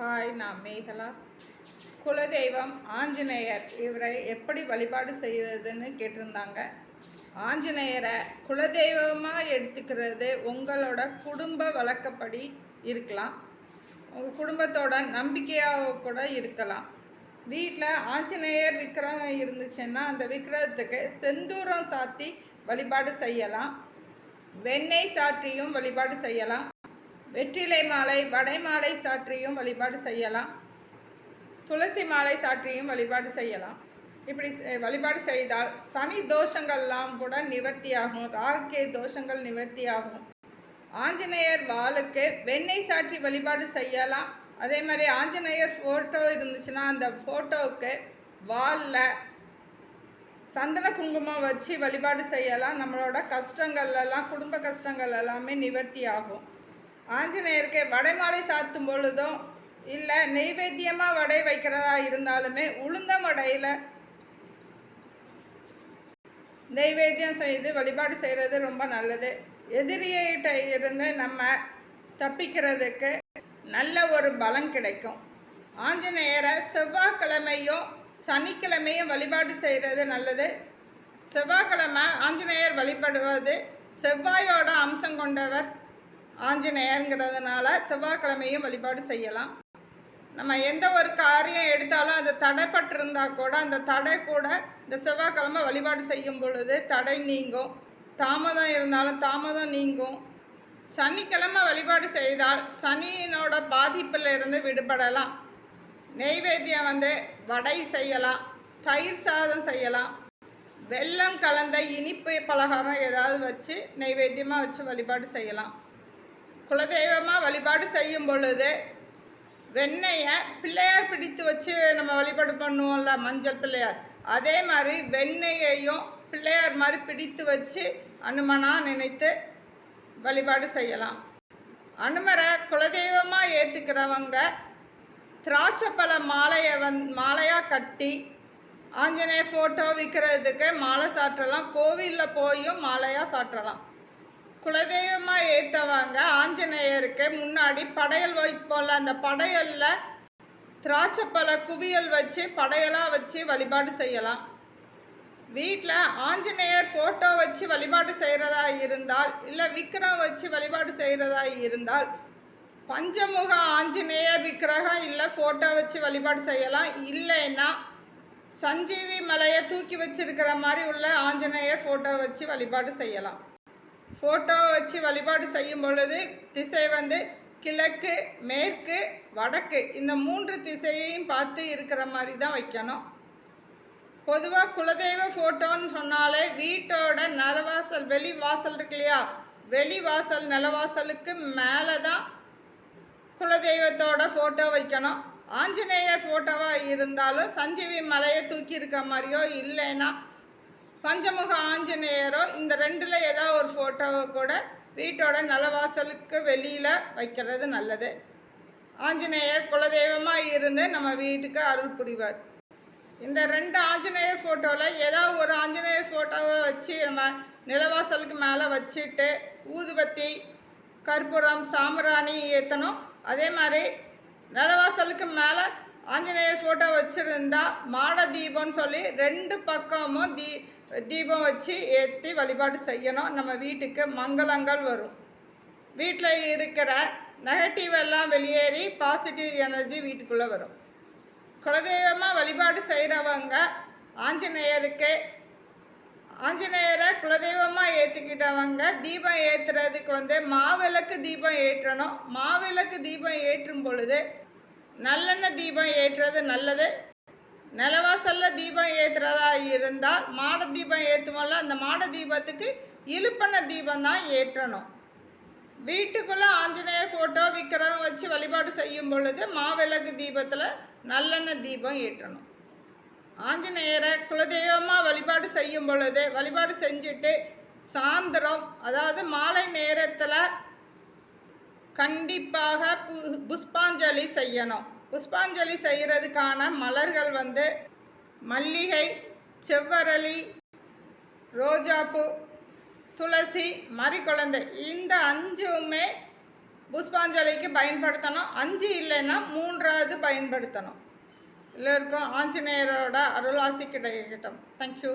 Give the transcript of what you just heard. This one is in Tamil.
ஹாய் நான் மேகலா. குலதெய்வம் ஆஞ்சநேயர் இவரை எப்படி வழிபாடு செய்வதுன்னு கேட்டிருந்தாங்க. ஆஞ்சநேயரை குலதெய்வமாக எடுத்துக்கிறது உங்களோட குடும்ப வழக்கப்படி இருக்கலாம். உங்கள் குடும்பத்தோட நம்பிக்கையாக கூட இருக்கலாம். வீட்டில் ஆஞ்சநேயர் விக்கிரகம் இருந்துச்சுன்னா அந்த விக்கிரகத்துக்கு செந்தூரம் சாத்தி வழிபாடு செய்யலாம். வெண்ணெய் சாற்றியும் வழிபாடு செய்யலாம். வெற்றிலை மாலை வடை மாலை சாற்றியும் வழிபாடு செய்யலாம். துளசி மாலை சாற்றியும் வழிபாடு செய்யலாம். இப்படி வழிபாடு செய்தால் சனி தோஷங்கள்லாம் கூட நிவர்த்தியாகும். ராகுக்கே தோஷங்கள் நிவர்த்தியாகும். ஆஞ்சநேயர் வாளுக்கு வெண்ணெய் சாற்றி வழிபாடு செய்யலாம். அதே மாதிரி ஆஞ்சநேயர் ஃபோட்டோ இருந்துச்சுன்னா அந்த ஃபோட்டோவுக்கு வாலில் சந்தன குங்குமம் வச்சு வழிபாடு செய்யலாம். நம்மளோட கஷ்டங்கள் எல்லாம் குடும்ப கஷ்டங்கள் எல்லாமே நிவர்த்தி ஆகும் ஆஞ்சநேயருக்கு வடைமாலை சாத்தும் பொழுதும் இல்லை நெய்வேத்தியமாக வடை வைக்கிறதா இருந்தாலுமே உளுந்த வடையில் நெய்வேத்தியம் செய்து வழிபாடு செய்கிறது ரொம்ப நல்லது. எதிரியிட்ட இருந்து நம்ம தப்பிக்கிறதுக்கு நல்ல ஒரு பலம் கிடைக்கும். ஆஞ்சநேயரை செவ்வாய்க்கிழமையும் சனிக்கிழமையும் வழிபாடு செய்கிறது நல்லது. செவ்வாய்க்கிழமை ஆஞ்சநேயர் வழிபடுவது செவ்வாயோட அம்சம் கொண்டவர். ஆஞ்சநேயருங்கிறதுனால செவ்வாய்க்கிழமையும் வழிபாடு செய்யலாம். நம்ம எந்த ஒரு காரியம் எடுத்தாலும் அது தடைப்பட்டிருந்தா கூட அந்த தடை கூட இந்த செவ்வாய்க்கிழமை வழிபாடு செய்யும் பொழுது தடை நீங்கும். தாமதம் இருந்தாலும் தாமதம் நீங்கும். சனிக்கிழமை வழிபாடு செய்தால் சனியினோட பாதிப்பில் இருந்து விடுபடலாம். நெய்வேத்தியம் வந்து வடை செய்யலாம் தயிர் சாதம் செய்யலாம். வெல்லம் கலந்த இனிப்பு பலகாரம் ஏதாவது வச்சு நெய்வேத்தியமாக வச்சு வழிபாடு செய்யலாம். குலதெய்வமாக வழிபாடு செய்யும் பொழுது வெண்ணெயை பிள்ளையார் பிடித்து வச்சு நம்ம வழிபாடு பண்ணுவோம்ல மஞ்சள் பிள்ளையார். அதே மாதிரி வெண்ணெயையும் பிள்ளையார் மாதிரி பிடித்து வச்சு அனுமனா நினைத்து வழிபாடு செய்யலாம். அனுமரை குலதெய்வமாக ஏற்றுக்கிறவங்க திராட்சைப்பழ மாலையை வந் மாலையாக கட்டி ஆஞ்சநேயர் ஃபோட்டோ விற்கிறதுக்கு மாலை சாற்றலாம். கோவிலில் போயும் மாலையாக சாற்றலாம். குலதெய்வமாக ஏற்றவங்க ஆஞ்சநேயருக்கு முன்னாடி படையல் வைப்போம்ல அந்த படையலில் திராட்சைப்பழ குவியல் வச்சு படையலாக வச்சு வழிபாடு செய்யலாம். வீட்டில் ஆஞ்சநேயர் ஃபோட்டோ வச்சு வழிபாடு செய்கிறதா இருந்தால் இல்லை விக்கிரம் வச்சு வழிபாடு செய்கிறதா இருந்தால் பஞ்சமுக ஆஞ்சநேயர் விக்கிரகம் இல்லை ஃபோட்டோ வச்சு வழிபாடு செய்யலாம். இல்லைன்னா சஞ்சீவி மலையை தூக்கி வச்சிருக்கிற மாதிரி உள்ள ஆஞ்சநேயர் ஃபோட்டோ வச்சு வழிபாடு செய்யலாம். ஃபோட்டோ வச்சு வழிபாடு செய்யும் பொழுது திசை வந்து கிழக்கு மேற்கு வடக்கு இந்த மூன்று திசையையும் பார்த்து இருக்கிற மாதிரி தான் வைக்கணும். பொதுவாக குலதெய்வ ஃபோட்டோன்னு சொன்னாலே வீட்டோட நலவாசல் வெளி வாசல் இருக்கு இல்லையா? வெளி வாசல் நிலவாசலுக்கு மேலே தான் குலதெய்வத்தோட ஃபோட்டோ வைக்கணும். ஆஞ்சநேயர் ஃபோட்டோவாக இருந்தாலும் சஞ்சீவி மலையை தூக்கி இருக்க மாதிரியோ இல்லைன்னா பஞ்சமுக ஆஞ்சநேயரோ இந்த ரெண்டில் ஏதோ ஒரு ஃபோட்டோவை கூட வீட்டோட நிலவாசலுக்கு வெளியில் வைக்கிறது நல்லது. ஆஞ்சநேயர் குலதெய்வமாக இருந்து நம்ம வீட்டுக்கு அருள் புரிவார். இந்த ரெண்டு ஆஞ்சநேயர் ஃபோட்டோவில் ஏதோ ஒரு ஆஞ்சநேயர் ஃபோட்டோவை வச்சு நம்ம நிலவாசலுக்கு மேலே வச்சுட்டு ஊதுபத்தி கற்பூரம் சாம்பிராணி ஏற்றணும் அதே மாதிரி நிலவாசலுக்கு மேலே ஆஞ்சநேயர் ஃபோட்டோ வச்சுருந்தா மாட தீபம்னு சொல்லி ரெண்டு பக்கமும் தீ தீபம் வச்சு ஏற்றி வழிபாடு செய்யணும். நம்ம வீட்டுக்கு மங்களங்கள் வரும். வீட்டில் இருக்கிற நெகட்டிவ் எல்லாம் வெளியேறி பாசிட்டிவ் எனர்ஜி வீட்டுக்குள்ளே வரும். குலதெய்வமாக வழிபாடு செய்கிறவங்க ஆஞ்சநேயருக்கு ஆஞ்சநேயரை குலதெய்வமாக ஏற்றுக்கிட்டவங்க தீபம் ஏற்றுறதுக்கு வந்து மாவிளக்கு தீபம் ஏற்றணும். மாவிளக்கு தீபம் ஏற்றும் பொழுது நல்லெண்ணெய் தீபம் ஏற்றுறது நல்லது. நிலவாசல்ல தீபம் ஏற்றுறதா இருந்தால் மாட தீபம் ஏற்றுவோம்ல அந்த மாட தீபத்துக்கு இழுப்பெண்ணெய் தீபம் தான் ஏற்றணும். வீட்டுக்குள்ளே ஆஞ்சநேயர் ஃபோட்டோ விக்கிரகம் வச்சு வழிபாடு செய்யும் பொழுது மாவிளக்கு தீபத்தில் நல்லெண்ணெய் தீபம் ஏற்றணும். ஆஞ்சநேயரை குலதெய்வமாக வழிபாடு செய்யும் பொழுது வழிபாடு செஞ்சுட்டு சாயந்தரம் அதாவது மாலை நேரத்தில் கண்டிப்பாக பு புஷ்பாஞ்சலி செய்யணும். புஷ்பாஞ்சலி செய்கிறதுக்கான மலர்கள் வந்து மல்லிகை செவ்வரளி ரோஜாப்பூ துளசி மறிக்குழந்தை. இந்த அஞ்சுமே புஷ்பாஞ்சலிக்கு பயன்படுத்தணும். அஞ்சு இல்லைன்னா மூன்றாவது பயன்படுத்தணும். எல்லோருக்கும் ஆஞ்சநேயரோட அருளாசி கிடைக்கட்டும். தேங்க்யூ